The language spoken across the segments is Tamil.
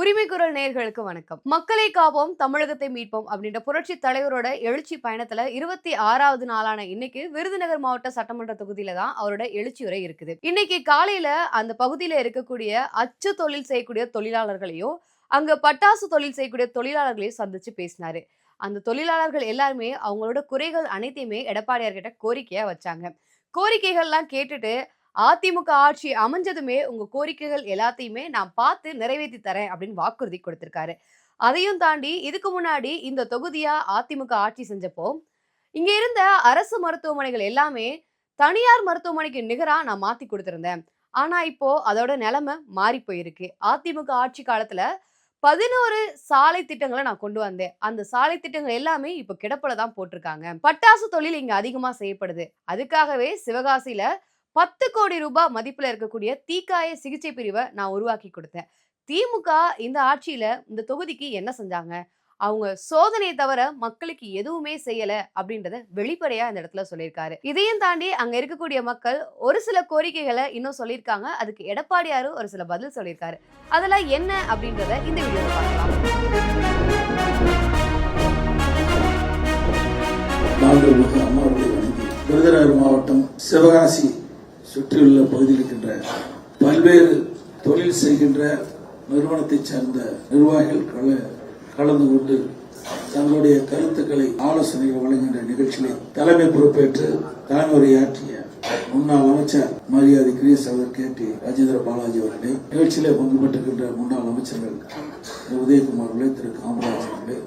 உரிமை குரல் நேர்களுக்கு வணக்கம். மக்களை காப்போம் தமிழகத்தை மீட்போம் அப்படின்ற புரட்சி தலைவரோட எழுச்சி பயணத்துல இருபத்தி ஆறாவது நாளான இன்னைக்கு விருதுநகர் மாவட்ட சட்டமன்ற தொகுதியில தான் அவரோட எழுச்சி உரை இருக்குது. இன்னைக்கு காலையில அந்த பகுதியில இருக்கக்கூடிய அச்சு தொழில் செய்யக்கூடிய தொழிலாளர்களையும் அங்க பட்டாசு தொழில் செய்யக்கூடிய தொழிலாளர்களையும் சந்திச்சு பேசினாரு. அந்த தொழிலாளர்கள் எல்லாருமே அவங்களோட குறைகள் அனைத்தையுமே எடப்பாடியார்கிட்ட கோரிக்கையா வச்சாங்க. கோரிக்கைகள்லாம் கேட்டுட்டு அதிமுக ஆட்சி அமைஞ்சதுமே உங்க கோரிக்கைகள் எல்லாத்தையுமே நான் பார்த்து நிறைவேற்றி தரேன் அப்படின்னு வாக்குறுதி கொடுத்திருக்காரு. அதையும் தாண்டி இதுக்கு முன்னாடி இந்த தொகுதியா அதிமுக ஆட்சி செஞ்சப்போ இங்க இருந்த அரசு மருத்துவமனைகள் எல்லாமே தனியார் மருத்துவமனைக்கு நிகரா நான் மாத்தி கொடுத்திருந்தேன். ஆனா இப்போ அதோட நிலைமை மாறி போயிருக்கு. அதிமுக ஆட்சி காலத்துல பதினோரு சாலை திட்டங்களை நான் கொண்டு வந்தேன். அந்த சாலை திட்டங்கள் எல்லாமே இப்ப கிடப்பில் தான் போட்டிருக்காங்க. பட்டாசு தொழில் இங்க அதிகமா செய்யப்படுது. அதுக்காகவே சிவகாசியில பத்து கோடி ரூபாய் மதிப்புல இருக்கக்கூடிய தீக்காய சிகிச்சை பிரிவை நான் உருவாக்கி கொடுத்தேன். திமுக இந்த ஆட்சியில இந்த தொகுதிக்கு என்ன செஞ்சாங்க? அவங்க சோதனையை தவிர மக்களுக்கு எதுவுமே செய்யல அப்படின்றத வெளிப்படையா இந்த இடத்துல சொல்லியிருக்காரு. இதையும் தாண்டி அங்க இருக்கக்கூடிய மக்கள் ஒரு சில கோரிக்கைகளை இன்னும் சொல்லியிருக்காங்க. அதுக்கு எடப்பாடியாரும் ஒரு சில பதில் சொல்லியிருக்காரு. அதெல்லாம் என்ன அப்படின்றத இந்த வீடியோல பார்க்கலாம். விருதுநகர் மாவட்டம் சிவகாசி சுற்றியுள்ள பகுதியில் இருக்கின்ற பல்வேறு தொழில் செய்கின்ற நிறுவனத்தைச் சேர்ந்த நிர்வாகிகள் கல கலந்து கொண்டு தங்களுடைய கருத்துக்களை ஆலோசனைகள் வழங்குகின்ற நிகழ்ச்சியில் தலைமை பொறுப்பேற்று தலைமுறையாற்றிய முன்னாள் அமைச்சர் மரியாதைக்குரிய சகோதரர் கே டி ராஜேந்திர பாலாஜி அவர்களே நிகழ்ச்சியிலே பங்கு பெற்றிருக்கின்ற முன்னாள் அமைச்சர்கள் திரு உதயகுமார் அவர்களே திரு காமராஜ் அவர்களே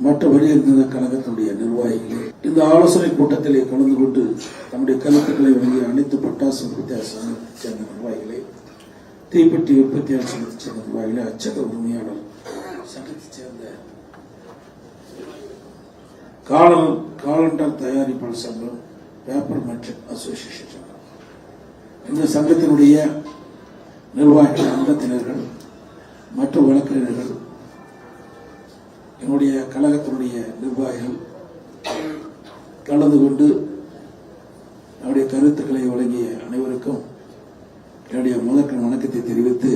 மற்ற இருந்த கழகத்தினுடைய நிர்வாகிகள் இந்த ஆலோசனை கூட்டத்திலே கலந்து கொண்டு தம்முடைய கருத்துக்களை வழங்கிய அனைத்து பட்டாசு உற்பத்தியாளர் சங்கத்தைச் சேர்ந்த நிர்வாகிகளை தீப்பெட்டி உற்பத்தியாளர் சங்கத்தைச் சேர்ந்த நிர்வாகிகளை அச்சக உரிமையாளர் சங்கத்தைச் சேர்ந்த காலன் காலண்டர் தயாரிப்பாளர் சங்கம் பேப்பர் மர்ச்சன்ட் அசோசியேஷன் சங்கம். இந்த சங்கத்தினுடைய நிர்வாகிகள் அங்கத்தினர்கள் மற்ற வழக்கறிஞர்கள் என்னுடைய கழகத்தினுடைய நிர்வாகிகள் கலந்து கொண்டு என்னுடைய கருத்துக்களை வழங்கிய அனைவருக்கும் என்னுடைய முதற்கண் வணக்கத்தை தெரிவித்து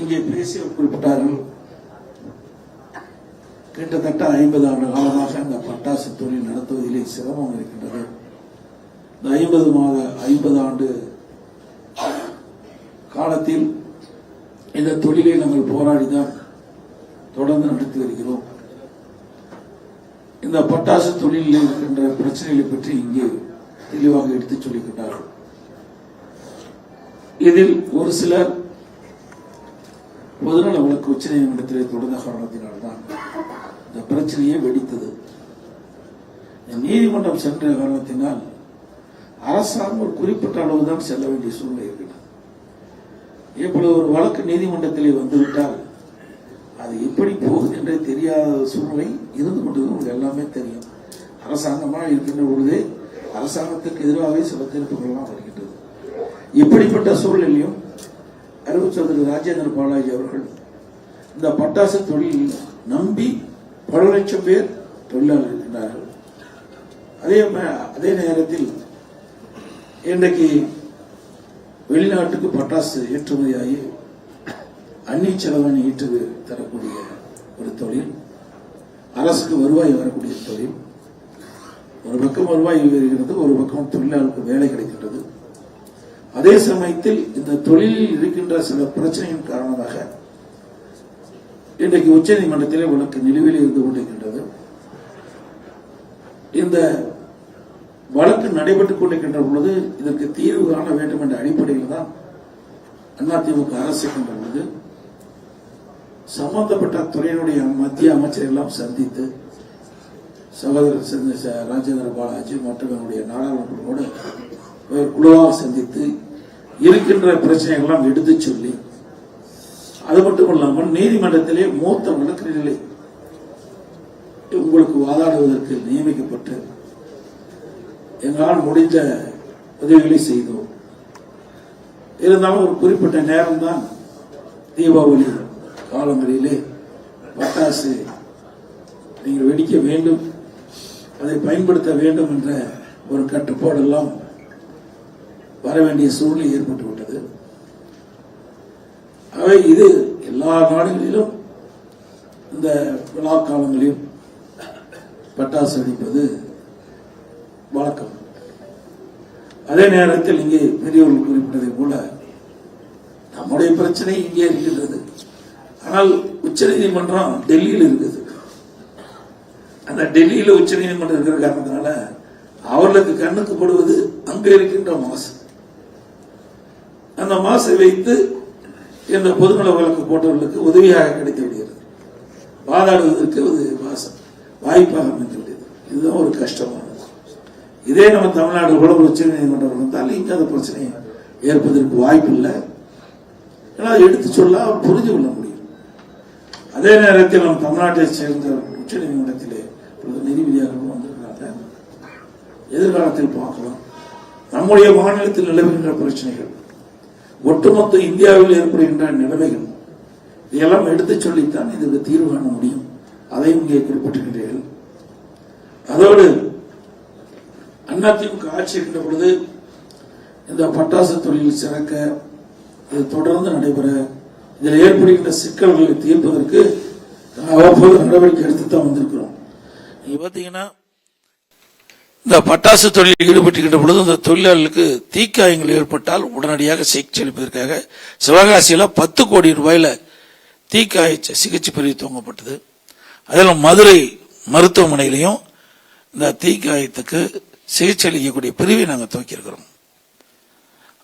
இங்கே பேசிய குறிப்பிட்டார்கள். கிட்டத்தட்ட ஐம்பது ஆண்டு காலமாக அந்த பட்டாசு தொழில் நடத்துவதிலே சிரமம் இருக்கின்றது. இந்த ஐம்பது மாத ஐம்பது ஆண்டு காலத்தில் இந்த தொழிலை நாங்கள் போராடிதான் தொடர்ந்து நடத்தி வருகிறோம். இந்த பட்டாசு தொழிலில் இருக்கின்ற பிரச்சனைகளை பற்றி இங்கே தெளிவாக எடுத்துச் சொல்லுகின்றார்கள் இதில் ஒரு சிலர் பொதுநல வழக்கு உச்சநீதிமன்றத்திலே தொடர்ந்த காரணத்தினால்தான் இந்த பிரச்சனையே வெடித்தது. நீதிமன்றம் சென்ற காரணத்தினால் அரசாங்கம் ஒரு குறிப்பிட்ட அளவுதான் செல்ல வேண்டிய சூழ்நிலை இருக்கிறது இப்படி ஒரு வழக்கு நீதிமன்றத்திலே வந்துவிட்டால் அது எப்படி போகுது என்றே தெரியாத சூழ்நிலை இருந்து கொண்டு உங்களுக்கு எல்லாமே தெரியும். அரசாங்கமாக இருக்கின்ற பொழுது அரசாங்கத்துக்கு எதிராகவே சில தீர்ப்புகள்லாம் வருகின்றது. இப்படிப்பட்ட சூழ்நிலையும் அறிவிச்ச திரு ராஜேந்திர பாலாஜி அவர்கள் இந்த பட்டாசு தொழில் நம்பி பல லட்சம் பேர் தொழிலாளர் இருக்கிறார்கள் அதே அதே நேரத்தில் இன்றைக்கு வெளிநாட்டுக்கு பட்டாசு ஏற்றுமதியாகி அன்னை செலவன் ஈட்டு தரக்கூடிய ஒரு தொழில். அரசுக்கு வருவாய் வரக்கூடிய தொழில். ஒரு பக்கம் வருவாய் வருகிறது ஒரு பக்கம் தொழிலாளருக்கு வேலை கிடைக்கின்றது. அதே சமயத்தில் இந்த தொழிலில் இருக்கின்ற சில பிரச்சனையின் காரணமாக இன்றைக்கு உச்சநீதிமன்றத்திலே வழக்கு நிலுவையில் இருந்து கொண்டிருக்கின்றது. இந்த வழக்கு நடைபெற்றுக் கொண்டிருக்கின்ற பொழுது இதற்கு தீர்வு காண வேண்டும் என்ற அடிப்படையில் தான் அதிமுக அரசு இருக்கின்ற சம்பந்தப்பட்ட துறையினுடைய மத்திய அமைச்சர் எல்லாம் சந்தித்து சகோதரர் ராஜேந்திர பாலாஜி மற்றும் என்னுடைய நாடாளுமன்றோடு ஒரு குழுவாக சந்தித்து இருக்கின்ற பிரச்சனைகள்லாம் எடுத்து சொல்லி அது மட்டும் இல்லாமல் நீதிமன்றத்திலே மூத்த வழக்கறிஞர்களை உங்களுக்கு வாதாடுவதற்கு நியமிக்கப்பட்டு எங்களால் முடிந்த உதவிகளை செய்தோம். இருந்தாலும் ஒரு குறிப்பிட்ட நேரம்தான் தீபாவளி. காலங்களிலே பட்டாசு நீங்கள் வெடிக்க வேண்டும் அதை பயன்படுத்த வேண்டும் என்ற ஒரு கட்டுப்பாடெல்லாம் வர வேண்டிய சூழ்நிலை ஏற்பட்டு விட்டது. அவை இது எல்லா நாடுகளிலும் இந்த விழா காலங்களிலும் பட்டாசு வெடிப்பது வழக்கம். அதே நேரத்தில் இங்கே பெரியவர்கள் குறிப்பிட்டதை போல நம்முடைய பிரச்சனை இங்கே இருக்கின்றது. ஆனால் உச்சநீதிமன்றம் டெல்லியில் இருக்குது. அந்த டெல்லியில உச்சநீதிமன்றம் இருக்கிற காரணத்தினால அவர்களுக்கு கண்ணுக்கு படுவது அங்க இருக்கின்ற மாசு. அந்த மாசை வைத்து இந்த பொதுநல வழக்கு போட்டவர்களுக்கு உதவியாக கிடைத்து விடுகிறது வாதாடுவதற்கு அது மாசம் வாய்ப்பாக அமைந்து விடுகிறது இதுதான் ஒரு கஷ்டமானது. இதே நம்ம தமிழ்நாடு உலக உச்ச நீதிமன்றம் வந்தால் இங்கே அந்த பிரச்சனையை ஏற்பதற்கு வாய்ப்பு இல்லை ஏன்னா அதை எடுத்து சொல்ல அவர் புரிஞ்சு கொள்ள முடியும். அதே நேரத்தில் நம் தமிழ்நாட்டை சேர்ந்த உச்ச நீதிமன்றத்திலே இப்பொழுது நீதிபதியாக வந்திருக்கிறாங்க எதிர்காலத்தில் பார்க்கலாம். நம்முடைய மாநிலத்தில் நிலவுகின்ற பிரச்சனைகள் ஒட்டுமொத்த இந்தியாவில் ஏற்படுகின்ற நிலைமைகள் இதெல்லாம் எடுத்துச் சொல்லித்தான் இதற்கு தீர்வு காண முடியும். அதையும் இங்கே குறிப்பிட்டிருக்கிறீர்கள். அதோடு அதிமுக ஆட்சி இருக்கின்ற பொழுது இந்த பட்டாசு தொழில் சிறக்க இது தொடர்ந்து நடைபெற இதில் ஏற்படுகின்ற சிக்கல்களை தீர்ப்பதற்கு அவ்வப்போது நடவடிக்கை எடுத்து தான் வந்திருக்கிறோம். நீங்க பார்த்தீங்கன்னா இந்த பட்டாசு தொழிலில் ஈடுபட்டுகின்ற பொழுது இந்த தொழிலாளர்களுக்கு தீக்காயங்கள் ஏற்பட்டால் உடனடியாக சிகிச்சை அளிப்பதற்காக சிவகாசியில் பத்து கோடி ரூபாயில தீக்காய சிகிச்சை பிரிவு துவங்கப்பட்டது. அதில் மதுரை மருத்துவமனையிலையும் இந்த தீக்காயத்துக்கு சிகிச்சை அளிக்கக்கூடிய பிரிவை நாங்கள் துவக்கியிருக்கிறோம்.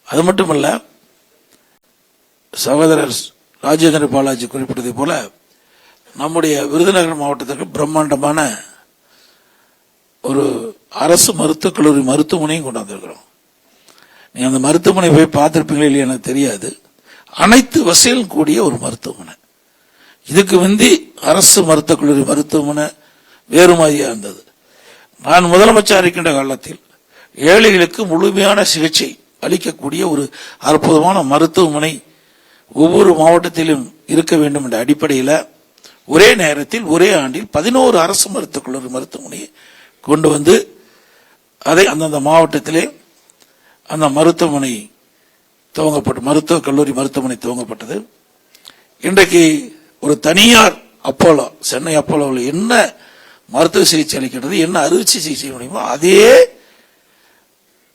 அது மட்டுமல்ல சகோதரர் ராஜேந்திர பாலாஜி குறிப்பிட்டதை போல நம்முடைய விருதுநகர் மாவட்டத்திற்கு பிரம்மாண்டமான ஒரு அரசு மருத்துவக் கல்லூரி மருத்துவமனையும் கொண்டு வந்திருக்கிறோம் நீங்கள் அந்த மருத்துவமனை போய் பார்த்துருப்பீங்களே இல்லையா எனக்கு தெரியாது. அனைத்து வசதியும் கூடிய ஒரு மருத்துவமனை. இதுக்கு முந்தி அரசு மருத்துவக் கல்லூரி மருத்துவமனை வேறு மாதிரியாக இருந்தது. நான் முதலமைச்சர் இருக்கின்ற காலத்தில் ஏழைகளுக்கு முழுமையான சிகிச்சை அளிக்கக்கூடிய ஒரு அற்புதமான மருத்துவமனை ஒவ்வொரு மாவட்டத்திலும் இருக்க வேண்டும் என்ற அடிப்படையில் ஒரே நேரத்தில் ஒரே ஆண்டில் பதினோரு அரசு மருத்துவக் கல்லூரி மருத்துவமனையை கொண்டு வந்து அதை அந்தந்த மாவட்டத்திலே அந்த மருத்துவமனை துவங்கப்பட்ட மருத்துவக் கல்லூரி மருத்துவமனை துவங்கப்பட்டது. இன்றைக்கு ஒரு தனியார் அப்போலோ சென்னை அப்போலோவில் என்ன மருத்துவ சிகிச்சை அளிக்கிறது என்ன அறுவை சிகிச்சை முடியுமோ அதே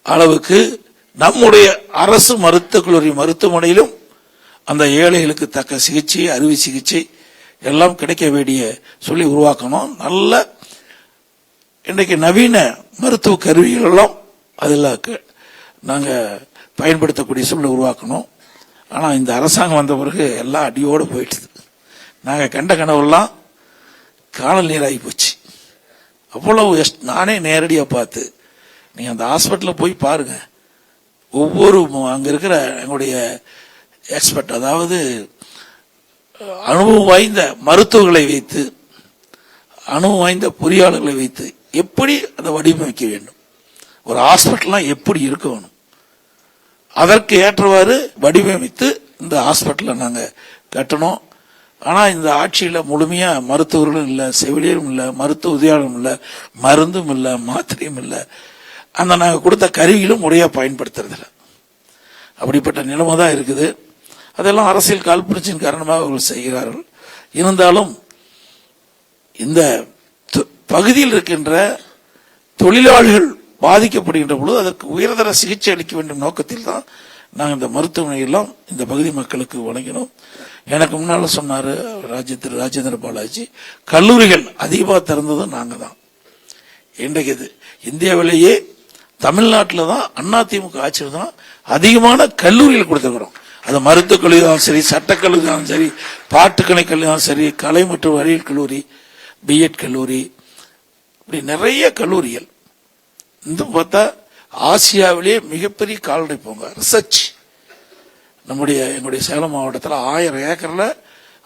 அளவுக்கு நம்முடைய அரசு மருத்துவக் கல்லூரி மருத்துவமனையிலும் அந்த ஏழைகளுக்கு தக்க சிகிச்சை அறுவை சிகிச்சை எல்லாம் கிடைக்க வேண்டிய சொல்லி உருவாக்கணும். நல்ல இன்றைக்கு நவீன மருத்துவ கருவிகள் எல்லாம் அதில் க- பயன்படுத்தக்கூடிய சூழ்நிலை உருவாக்கணும். ஆனால் இந்த அரசாங்கம் வந்த பிறகு எல்லாம் அடியோடு போயிட்டுது. நாங்கள் கண்ட கனவெல்லாம் காணல் நீராகி போச்சு. அவ்வளவு நானே நேரடியாக பார்த்து நீங்கள் அந்த ஹாஸ்பிட்டலில் போய் பாருங்கள் ஒவ்வொரு அங்கே இருக்கிற எங்களுடைய எக்ஸ்பர்ட் அதாவது அனுபவம் வாய்ந்த மருத்துவர்களை வைத்து அனுபவம் வாய்ந்த பொறியாளர்களை வைத்து எப்படி அதை வடிவமைக்க வேண்டும்? ஒரு ஹாஸ்பிட்டல்லாம் எப்படி இருக்க வேணும்? அதற்கு ஏற்றவாறு வடிவமைத்து இந்த ஹாஸ்பிட்டலை நாங்கள் கட்டணும். ஆனால் இந்த ஆட்சியில் முழுமையாக மருத்துவர்களும் இல்லை செவிலியரும் இல்லை மருத்துவ உதவியாளரும் இல்லை மருந்தும் இல்லை மாத்திரையும் இல்லை. அந்த நாங்கள் கொடுத்த கருவிகளும் முறையாக பயன்படுத்துறதில்ல. அப்படிப்பட்ட நிலைமை தான் இருக்குது. அதெல்லாம் அரசியல் காழ்ப்புணர்ச்சியின் காரணமாக அவர்கள் செய்கிறார்கள். இருந்தாலும் இந்த பகுதியில் இருக்கின்ற தொழிலாளர்கள் பாதிக்கப்படுகின்ற பொழுது அதற்கு உயர்தர சிகிச்சை அளிக்க வேண்டும் நோக்கத்தில் தான் நாங்கள் இந்த மருத்துவமனையெல்லாம் இந்த பகுதி மக்களுக்கு வழங்கினோம். எனக்கு முன்னால் சொன்னார் ராஜ திரு ராஜேந்திர பாலாஜி கல்லூரிகள் அதிகமாக திறந்ததும் நாங்கள் தான். இன்றைக்கு இது இந்தியாவிலேயே தமிழ்நாட்டில் தான் அதிமுக ஆட்சியில் தான் அதிகமான கல்லூரிகள் கொடுத்துருக்குறோம். அது மருத்துவக் கல்லூரிதான் சரி சட்டக்கல்லூரிதான் சரி பாட்டுக்கலை கல்லூரிதான் சரி கலை மற்றும் அறிவியல் கல்லூரி பிஎட் கல்லூரி இப்படி நிறைய கல்லூரிகள். இந்த பார்த்தா ஆசியாவிலேயே மிகப்பெரிய கால்நடை பூங்கா ரிசர்ச் நம்முடைய எங்களுடைய சேலம் மாவட்டத்தில் ஆயிரம் ஏக்கரில்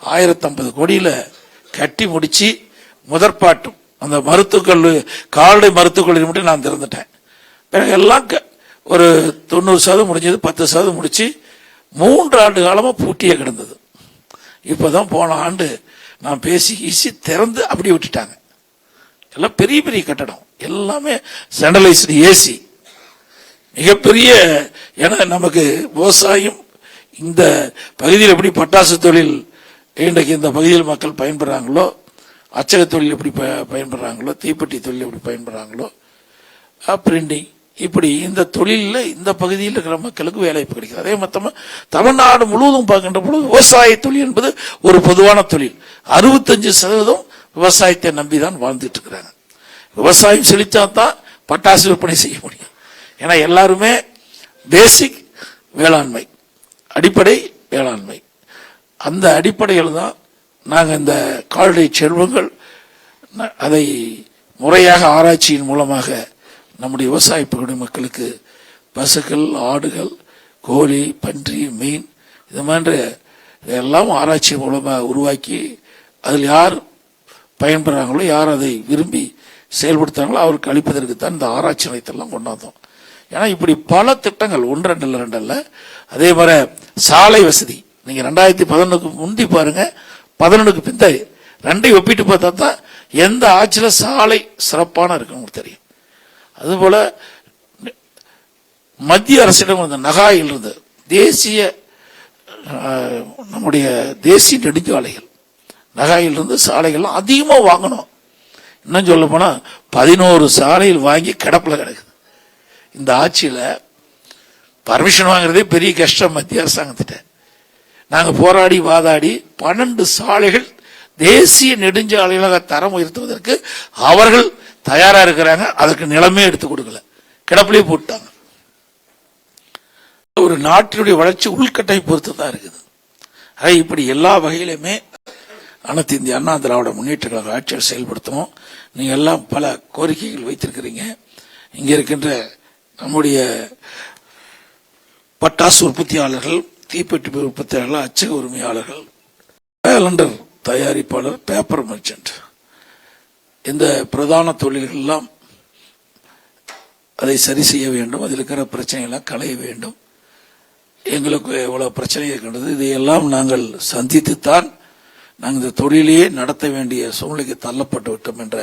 ஆயிரத்தம்பது கோடியில் கட்டி முடித்து முதற்பாட்டும். அந்த மருத்துவக் கல்லூரி கால்நடை மருத்துவக் கல்லூரி மட்டும் நான் திறந்துட்டேன். பிறகு எல்லாம் க- ஒரு தொண்ணூறு சதவீதம் முடிஞ்சது பத்து சதவீதம் முடிச்சு மூன்று ஆண்டு காலமாக பூட்டியே கிடந்தது. இப்போ தான் போன ஆண்டு நான் பேசி ஈசி திறந்து அப்படி விட்டுட்டாங்க. எல்லாம் பெரிய பெரிய கட்டடம். எல்லாமே சென்ட்ரலைஸ்டு ஏசி மிகப்பெரிய ஏன்னா நமக்கு விவசாயம் இந்த பகுதியில் எப்படி பட்டாசு தொழில் இன்றைக்கு இந்த பகுதியில் மக்கள் பயன்படுறாங்களோ அச்சக தொழில் எப்படி ப- பயன்படுறாங்களோ தீப்பெட்டி தொழில் எப்படி பயன்படுறாங்களோ பிரிண்டிங் இப்படி இந்த தொழிலில் இந்த பகுதியில் இருக்கிற மக்களுக்கு வேலைவாய்ப்பு கிடைக்குது. அதே மொத்தமாக தமிழ்நாடு முழுவதும் பார்க்கின்ற பொழுது விவசாய தொழில் என்பது ஒரு பொதுவான தொழில். அறுபத்தஞ்சு சதவீதம் விவசாயத்தை நம்பி தான் வாழ்ந்துட்டு இருக்கிறாங்க. விவசாயம் செழித்தா தான் பட்டாசு விற்பனை செய்ய முடியும். ஏன்னா எல்லாருமே பேசிக் வேளாண்மை அடிப்படை வேளாண்மை. அந்த அடிப்படையில் தான் நாங்கள் இந்த கால்நடை செல்வங்கள் அதை முறையாக ஆராய்ச்சியின் மூலமாக நம்முடைய விவசாய பகுதி மக்களுக்கு பசுக்கள் ஆடுகள் கோழி பன்றி மீன் இது மாதிரி எல்லாம் ஆராய்ச்சி மூலமாக உருவாக்கி அதில் யார் பயன்படுறாங்களோ யார் அதை விரும்பி செயல்படுத்துறாங்களோ அவருக்கு அளிப்பதற்கு தான் இந்த ஆராய்ச்சி நிலையத்தெல்லாம் கொண்டாந்தோம். ஏன்னா இப்படி பல திட்டங்கள் ஒன்று ரெண்டு இல்லை ரெண்டு இல்லை அதே மாதிரி சாலை வசதி. நீங்கள் ரெண்டாயிரத்தி பதினொன்றுக்கு முந்தி பாருங்க பதினொன்றுக்கு பிந்தை ரெண்டையும் ஒப்பிட்டு பார்த்தா தான் எந்த ஆட்சியில் சாலை சிறப்பான இருக்குன்னு தெரியும். அதுபோல மத்திய அரசிடம் இருந்த நகாயில் இருந்து தேசிய நம்முடைய தேசிய நெடுஞ்சாலைகள். நகாயிலிருந்து சாலைகள்லாம் அதிகமாக வாங்கணும். இன்னும் சொல்ல போனால் பதினோரு சாலையில் வாங்கி கிடப்பில் கிடக்குது. இந்த ஆட்சியில் பர்மிஷன் வாங்குறதே பெரிய கஷ்டம் மத்திய அரசாங்கத்திட்ட. நாங்கள் போராடி வாதாடி பன்னெண்டு சாலைகள் தேசிய நெடுஞ்சாலைகளாக தரம் உயர்த்துவதற்கு அவர்கள் தயாரா இருக்கிறாங்க. அதுக்கு நிலமே எடுத்து கொடுக்கல. கிடப்பிலே போட்டாங்க ஒரு நாட்டினுடைய வளர்ச்சி உள்கட்டை பொறுத்து தான் இருக்குது. ஆக இப்படி எல்லா வகையிலுமே அனைத்து இந்திய அண்ணா திராவிட முன்னேற்ற கழக ஆட்சியை செயல்படுத்தணும் நீங்க எல்லாம் பல கோரிக்கைகள் வைத்திருக்கிறீங்க. இங்க இருக்கின்ற நம்முடைய பட்டாசு உற்பத்தியாளர்கள் தீப்பெட்டி உற்பத்தியாளர்கள் அச்சக உரிமையாளர்கள் கேலண்டர் தயாரிப்பாளர் பேப்பர் மர்ச்சன்ட் இந்த பிரதான தொழில்கள்லாம் அதை சரி செய்ய வேண்டும் அதில் இருக்கிற பிரச்சனைகள்லாம் களைய வேண்டும். எங்களுக்கு எவ்வளோ பிரச்சனை இருக்கின்றது இதையெல்லாம் நாங்கள் சந்தித்துத்தான் நாங்கள் இந்த தொழிலையே நடத்த வேண்டிய சூழ்நிலைக்கு தள்ளப்பட்டு விட்டோம் என்ற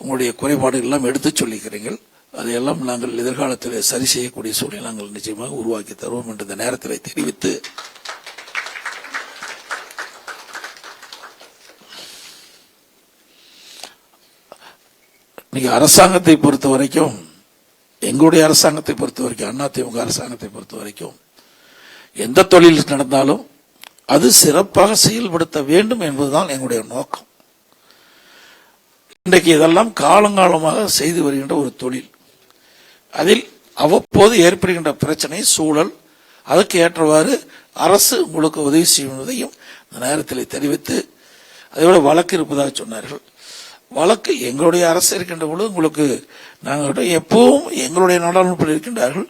உங்களுடைய குறைபாடுகள் எல்லாம் எடுத்துச் சொல்லிக்கிறீர்கள். அதையெல்லாம் நாங்கள் எதிர்காலத்தில் சரி செய்யக்கூடிய சூழ்நிலை நாங்கள் நிச்சயமாக உருவாக்கி தருவோம் என்று இந்த நேரத்தில் தெரிவித்து இன்னைக்கு அரசாங்கத்தை பொறுத்த வரைக்கும் எங்களுடைய அரசாங்கத்தை பொறுத்த வரைக்கும் அதிமுக அரசாங்கத்தை பொறுத்த வரைக்கும் எந்த தொழில் நடந்தாலும் அது சிறப்பாக செயல்படுத்த வேண்டும் என்பதுதான் எங்களுடைய நோக்கம். இன்றைக்கு இதெல்லாம் காலங்காலமாக செய்து வருகின்ற ஒரு தொழில். அதில் அவ்வப்போது ஏற்படுகின்ற பிரச்சனை சூழல் அதற்கு ஏற்றவாறு அரசு உங்களுக்கு உதவி செய்வதையும் இந்த நேரத்தில் தெரிவித்து அதோட வழக்கு இருப்பதாக சொன்னார்கள். வழக்கு எங்களுடைய அரசு இருக்கின்ற பொழுது உங்களுக்கு நாங்கள் எப்பவும் எங்களுடைய நாடாளுமன்றம் இருக்கின்றார்கள்.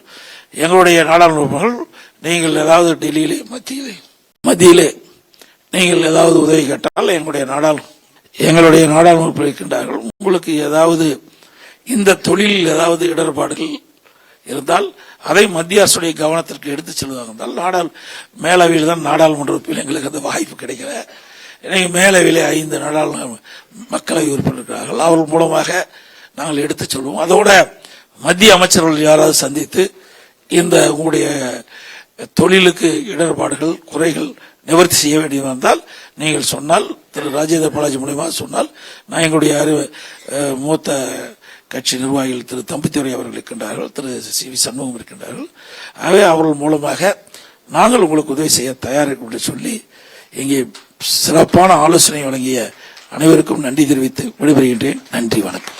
எங்களுடைய நாடாளுமன்றங்கள் நீங்கள் ஏதாவது டெல்லியிலே மத்தியிலே மத்தியிலே நீங்கள் ஏதாவது உதவி கேட்டால் எங்களுடைய நாடாளு எங்களுடைய நாடாளுமன்றத்தில் இருக்கின்றார்கள். உங்களுக்கு ஏதாவது இந்த தொழிலில் ஏதாவது இடர்பாடுகள் இருந்தால் அதை மத்திய அரசுடைய கவனத்திற்கு எடுத்து செல்வதாக இருந்தால் நாடாள் மேலவையில் தான் நாடாளுமன்ற உறுப்பில் எங்களுக்கு அந்த வாய்ப்பு கிடைக்கல. இன்னைக்கு மேலவிலே ஐந்து நாடாளுமன்ற மக்களவை உறுப்பினர் இருக்கிறார்கள் அவர்கள் மூலமாக நாங்கள் எடுத்துச் சொல்வோம். அதோட மத்திய அமைச்சர்கள் யாராவது சந்தித்து இந்த உங்களுடைய தொழிலுக்கு இடர்பாடுகள் குறைகள் நிவர்த்தி செய்ய வேண்டியது வந்தால் நீங்கள் சொன்னால் திரு ராஜேந்திர பாலாஜி மூலியமாக சொன்னால் நான் எங்களுடைய அறிவு மூத்த கட்சி நிர்வாகிகள் திரு தம்பித்துறை அவர்கள் இருக்கின்றார்கள் திரு சி வி சண்முகம் இருக்கின்றார்கள். ஆகவே அவர்கள் மூலமாக நாங்கள் உங்களுக்கு உதவி செய்ய தயார் என்று சொல்லி இங்கே சிறப்பான ஆலோசனை வழங்கிய அனைவருக்கும் நன்றி தெரிவித்து விடைபெறுகின்றேன். நன்றி வணக்கம்.